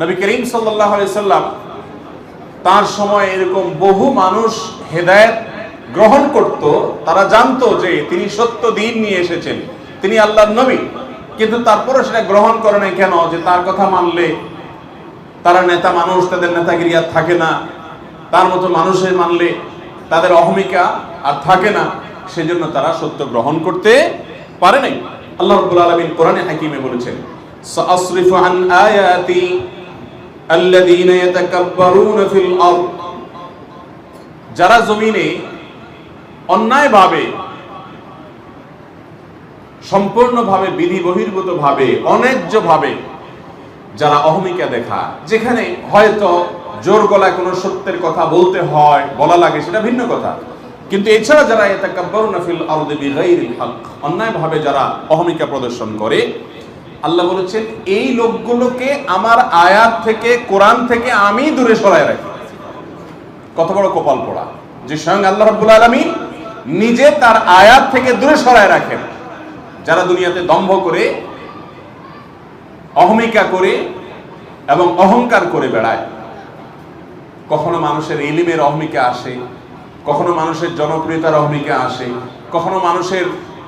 নবী করিম সাল্লাহ সাল্লাম তার সময় এরকম বহু মানুষ হেদায়েত গ্রহণ করত। তারা জানতো যে তিনি সত্য দিন নিয়ে এসেছেন। তিনি আল্লাহর নবী। কিন্তু তারপরে সেটা গ্রহণ করে নাই কেন? যে তার কথা মানলে তারা নেতা মানুষ, তাদের নেতাগিরি আর থাকে না। তার মতো মানুষের মানলে তাদের অহমিকা আর থাকে না। সেজন্য তারা সত্য গ্রহণ করতে পারে নাই। আল্লাহ রাব্বুল আলামিন কোরআনে হাকিমে বলেছেন সাআসরিফু আন আয়াতি আল্লাযীনা ইয়াতাকাব্বারুনা ফিল আরদ যারা জমিনে অন্যায়ভাবে, সম্পূর্ণভাবে বিধি বহির্ভূতভাবে অন্যায্যভাবে যারা অহমিকা দেখা যেখানে হয়তো জোর গলায় কোনো সত্যের কথা বলতে হয়, বলা লাগে, সেটা ভিন্ন কথা। কিন্তু এছাড়া যারা হক অন্যায়ভাবে যারা অহমিকা প্রদর্শন করে আল্লাহ বলেছেন, এই লোকগুলোকে আমার আয়াত থেকে, কোরআন থেকে আমি দূরে সরায় রাখি। কত বড় কপাল পড়া। যে স্বয়ং আল্লাহ রাব্বুল আলামিন নিজে তার আয়াত থেকে দূরে সরায় রাখেন। যারা দুনিয়াতে দম্ভ করে, অহমিকা করে এবং অহংকার করে বেড়ায়। কখনো মানুষের ইলিমের অহমিকা আসে, কখনো মানুষের জনপ্রিয়তার অহমিকা আসে, কখনো মানুষের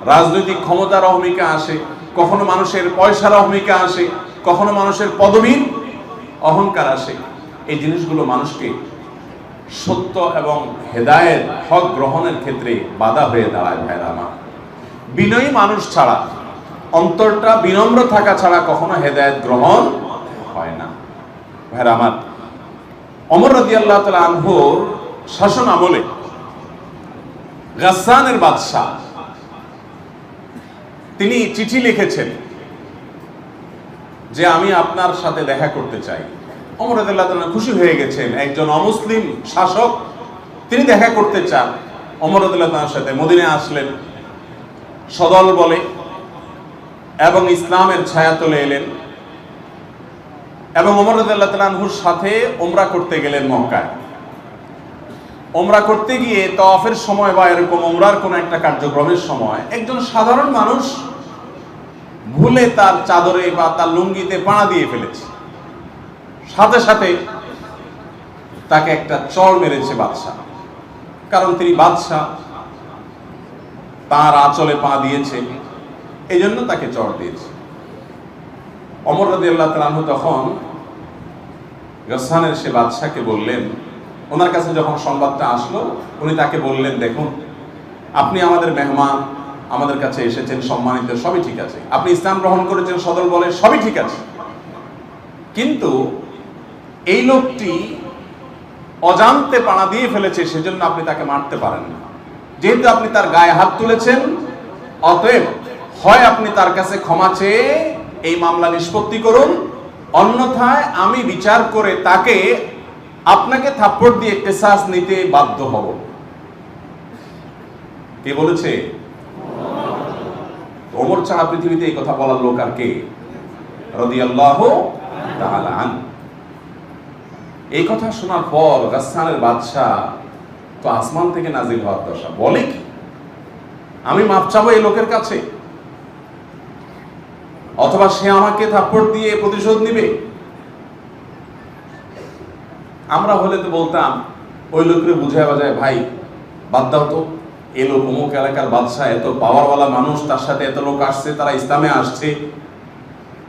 রাজনৈতিক ক্ষমতার অহমিকা আসে কখনো মানুষের পয়সার অহমিকা আসে, কখনো মানুষের পদবীর অহংকার আসে। এই জিনিসগুলো মানুষকে সত্য এবং হেদায়েত, হক গ্রহণের ক্ষেত্রে বাধা হয়ে দাঁড়ায় ভাইরা বিনয়ী মানুষ ছাড়া, অন্তরটা বিনম্র থাকা ছাড়া কখনো হেদায়েত গ্রহণ হয় না। ভাইরা আমার, অমর রাজি আল্লাহ তালা শাসন আমলে গাসানের বাদশাহ তিনি চিঠি লিখেছেন যে আমি আপনার সাথে দেখা করতে চাই। অমর রাদিয়াল্লাহু খুশি হয়ে গেছেন। একজন অমুসলিম শাসক, তিনি দেখা করতে চান। অমর রাদিয়াল্লাহু সাথে মদিনায় আসলেন। সদল বলে এবং ইসলামের ছায়া তুলে এলেন। এবং অমর তাআলা সাথে ওমরা করতে গেলেন মক্কায়। ওমরা করতে গিয়ে তফের সময় বা এরকম ওমরার কোনো একটা কার্যক্রমের সময় একজন সাধারণ মানুষ ভুলে তার চাদরে বা তার লুঙ্গিতে পাড়া দিয়ে ফেলেছে। সাথে সাথে তাকে একটা চড় মেরেছে বাদশাহ। কারণ তিনি বাদশাহ, তার আঁচলে পা দিয়েছে এই জন্য তাকে চড় দিয়েছে। অমর রাদি আল্লাহ তখন গসানের সে বাদশাহকে বললেন, ওনার কাছে যখন সংবাদটা আসলো, উনি তাকে বললেন, দেখুন, আপনি আমাদের মেহমান আমাদের কাছে এসেছেন, সম্মানিত, সবই ঠিক আছে। আপনি ইসলাম গ্রহণ করেছেন, সদল বলে সবই ঠিক আছে। কিন্তু এই লোকটি অজান্তে পাড়া দিয়ে ফেলেছে, সেজন্য আপনি তাকে মারতে পারেন না। যেহেতু আপনি তার গায়ে হাত তুলেছেন, অতএব হয় আপনি তার কাছে ক্ষমা চেয়ে এই মামলা নিষ্পত্তি করুন, অন্যথায় আমি বিচার করে তাকে আপনাকে থাপ্পড় দিয়ে কেসাস নিতে বাধ্য হব। কে বলেছে? ওমর ছাড়া পৃথিবীতে এই কথা বলার লোক আর কে? এই কথা শোনার পর গাসসানের বাদশাহ তো আসমান থেকে নাজিল হওয়ার দশা। বলে কি? আমি মাপ চাবো এই লোকের কাছে? অথবা সে আমাকে থাপ্পড় দিয়ে প্রতিশোধ নিবে? আমরা হলে তো বলতাম, ওই লোকের বুঝায় বাজায়, ভাই, বাদ দাও তো। এ লোক অমুক এলাকার বাদশাহ, এত পাওয়ারওয়ালা মানুষ, তার সাথে এত লোক আসছে, তারা ইসলামে আসছে।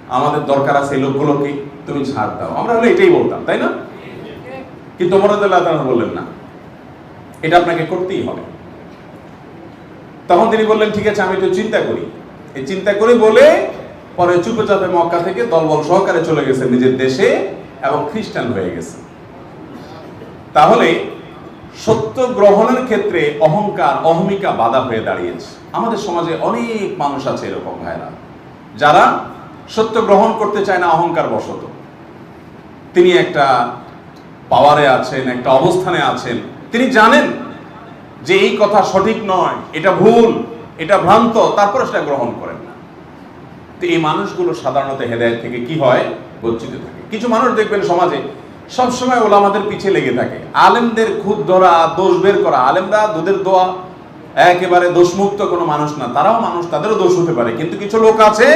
আমাদের দরকার আছে এই লোকগুলোকে তুমি ছাড় দাও। আমরা হলে এটাই বলতাম, তাই না? কিন্তু অমরদুল্লাহ তাআলা বললেন না। এটা আপনাকে করতেই হবে। তখন তিনি বললেন, ঠিক আছে, আমি একটু চিন্তা করি। এই চিন্তা করে বলে পরে চুপচাপে মক্কা থেকে দলবল সহকারে চলে গেছে নিজের দেশে এবং খ্রিস্টান হয়ে গেছে। তাহলে সত্য গ্রহণের ক্ষেত্রে অহংকার, অহমিকা বাধা হয়ে দাঁড়িয়েছে। আমাদের সমাজে অনেক মানুষ আছে এরকম ভাইরা যারা সত্য গ্রহণ করতে চায় না, অহংকার বশত। তিনি একটা পাওয়ারে আছেন, একটা অবস্থানে আছেন। তিনি জানেন যে এই কথা সঠিক নয়, এটা ভুল, এটা ভ্রান্ত, তারপরে সেটা গ্রহণ করেন না। তো এই মানুষগুলো সাধারণত হেদায়ত থেকে কি হয়? বঞ্চিত থাকে। কিছু মানুষ দেখবেন সমাজে সবসময় ওলামাদের পিছে লেগে থাকে। আলেমদের খুদ ধরা, দোষ বের করা, আলেমরা দুধের দোয়া, একেবারে দোষমুক্ত কোনো মানুষ না, তারাও মানুষ, তাদেরও দোষ হতে পারে। কিন্তু কিছু লোক আছে,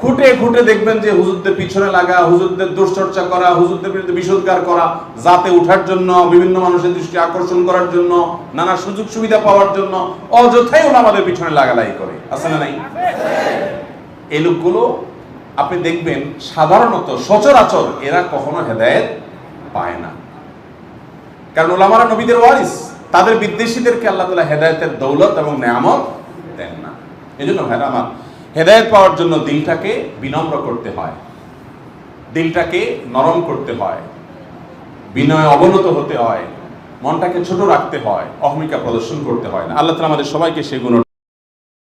খুঁটে খুঁটে দেখবেন যে হুজুরদের পিছনে লাগা, হুজুরদের দুশ্চর্চা করা, হুজুরদের বিরুদ্ধে বিষোদ্গার করা যাতে উঠার জন্য, বিভিন্ন মানুষের দৃষ্টি আকর্ষণ করার জন্য, নানা সুযোগ সুবিধা পাওয়ার জন্য, অযথাই ওরা আমাদের পিছনে লাগালাই করে। আছে না নাই? এই লোকগুলো, আপনি দেখবেন, সাধারণত সচরাচর এরা কখনো হেদায়েত পায় না। কারণ ওলামারা নবীদের ওয়ারিস, তাদের বিদ্বেষীদেরকে আল্লাহ তালা হেদায়েতের দৌলত এবং নেয়ামত দেন না। এই জন্য ভাইরা আমার হেদায়েত পাওয়ার জন্য দিলটাকে বিনম্র করতে হয়, দিলটাকে নরম করতে হয়, বিনয় অবনত হতে হয়, মনটাকে ছোট রাখতে হয়, অহমিকা প্রদর্শন করতে হয় না। আল্লাহ তালা আমাদের সবাইকে সেগুলো